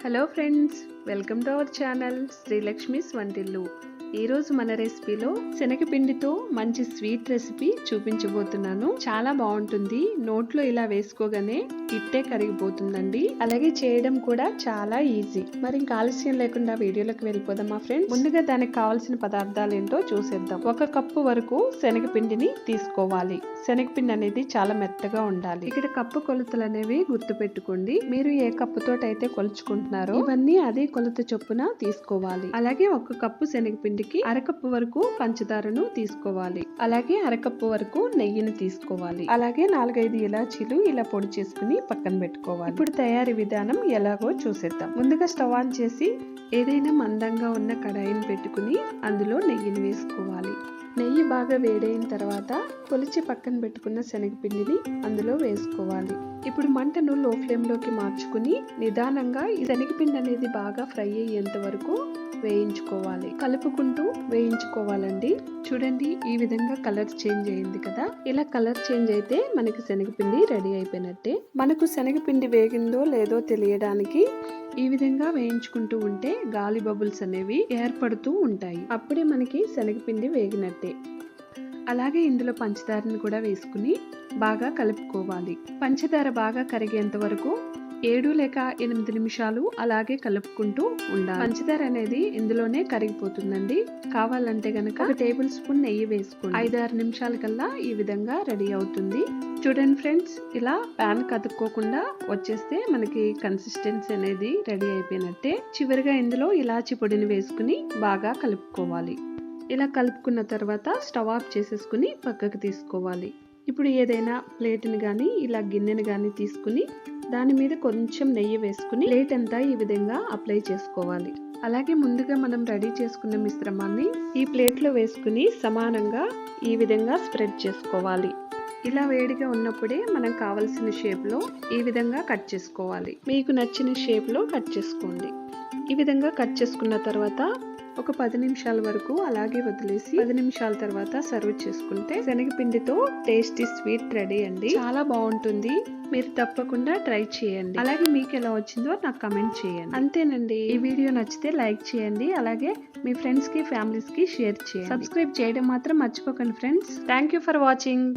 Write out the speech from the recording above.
Hello friends welcome to our channel Srilakshmi వంటిల్లు ఈరోజు మన రెసిపీలో శనగపిండితో మంచి స్వీట్ రెసిపీ చూపించబోతున్నాను. చాలా బాగుంటుంది. నోట్లో ఇలా వేసుకోగానే ఇట్టే కరిగిపోతుందండి. అలాగే చేయడం కూడా చాలా ఈజీ. మరి ఇంకా ఆలస్యం లేకుండా వీడియోలోకి వెళ్ళిపోదామా ఫ్రెండ్స్. ముందుగా దానికి కావాల్సిన పదార్థాలు ఏంటో చూసేద్దాం. ఒక కప్పు వరకు శనగపిండిని తీసుకోవాలి. శనగపిండి అనేది చాలా మెత్తగా ఉండాలి. ఇక్కడ కప్పు కొలతలు అనేవి గుర్తు పెట్టుకోండి మీరు ఏ కప్పుతోటైతే కొలుచుకుంటున్నారో ఇవన్నీ అదే కొలత చొప్పున తీసుకోవాలి. అలాగే ఒక కప్పు శనగపిండి శనగపిండికి అరకప్పు వరకు పంచదారను తీసుకోవాలి. అలాగే అరకప్పు వరకు నెయ్యిని తీసుకోవాలి. అలాగే నాలుగైదు ఇలాచీలు ఇలా పొడి చేసుకుని పక్కన పెట్టుకోవాలి. ఇప్పుడు తయారీ విధానం ఎలాగో చూసేద్దాం. ముందుగా స్టవ్ ఆన్ చేసి ఏదైనా మందంగా ఉన్న కడాయిని పెట్టుకుని అందులో నెయ్యిని వేసుకోవాలి. నెయ్యి బాగా వేడైన తర్వాత కొలిచి పక్కన పెట్టుకున్న శనగపిండిని అందులో వేసుకోవాలి. ఇప్పుడు మంటను లో ఫ్లేమ్లోకి మార్చుకుని నిదానంగా ఈ శనగపిండి అనేది బాగా ఫ్రై అయ్యేంత వరకు వేయించుకోవాలి. కలుపుకుంటూ వేయించుకోవాలండి. చూడండి ఈ విధంగా కలర్ చేంజ్ అయింది కదా? ఇలా కలర్ చేంజ్ అయితే మనకి శనగపిండి రెడీ అయిపోయినట్టే. మనకు శనగపిండి వేగిందో లేదో తెలియడానికి ఈ విధంగా వేయించుకుంటూ ఉంటే గాలి బబుల్స్ అనేవి ఏర్పడుతూ ఉంటాయి. అప్పుడే మనకి శనగపిండి వేగినట్టే. అలాగే ఇందులో పంచదారని కూడా వేసుకుని బాగా కలుపుకోవాలి. పంచదార బాగా కరిగేంత వరకు ఏడు లేక ఎనిమిది నిమిషాలు అలాగే కలుపుకుంటూ ఉండాలి. పంచదార అనేది ఇందులోనే కరిగిపోతుందండి. కావాలంటే గనక ఒక టేబుల్ స్పూన్ నెయ్యి వేసుకోండి. ఐదు ఆరు నిమిషాల కల్లా ఈ విధంగా రెడీ అవుతుంది. చూడండి ఫ్రెండ్స్ ఇలా ప్యాన్ కదుక్కోకుండా వచ్చేస్తే మనకి కన్సిస్టెన్సీ అనేది రెడీ అయిపోయినట్టే. చివరిగా ఇందులో ఇలాచి పొడిని వేసుకుని బాగా కలుపుకోవాలి. ఇలా కలుపుకున్న తర్వాత స్టవ్ ఆఫ్ చేసేసుకుని పక్కకు తీసుకోవాలి. ఇప్పుడు ఏదైనా ప్లేట్ని కానీ ఇలా గిన్నెని కానీ తీసుకుని దాని మీద కొంచెం నెయ్యి వేసుకుని ప్లేట్ అంతా ఈ విధంగా అప్లై చేసుకోవాలి. అలాగే ముందుగా మనం రెడీ చేసుకున్న మిశ్రమాన్ని ఈ ప్లేట్లో వేసుకుని సమానంగా ఈ విధంగా స్ప్రెడ్ చేసుకోవాలి. ఇలా వేడిగా ఉన్నప్పుడే మనం కావలసిన షేప్లో ఈ విధంగా కట్ చేసుకోవాలి. మీకు నచ్చిన షేప్లో కట్ చేసుకోండి. ఈ విధంగా కట్ చేసుకున్న తర్వాత ఒక పది నిమిషాల వరకు అలాగే వదిలేసి పది నిమిషాల తర్వాత సర్వ్ చేసుకుంటే శనగపిండితో టేస్టీ స్వీట్ రెడీ అండి. చాలా బాగుంటుంది. మీరు తప్పకుండా ట్రై చేయండి. అలాగే మీకు ఎలా వచ్చిందో నాకు కమెంట్ చేయండి. అంతేనండి. ఈ వీడియో నచ్చితే లైక్ చేయండి. అలాగే మీ ఫ్రెండ్స్కి ఫ్యామిలీస్కి షేర్ చేయండి. సబ్స్క్రైబ్ చేయడం మాత్రం మర్చిపోకండి friends. Thank you for watching.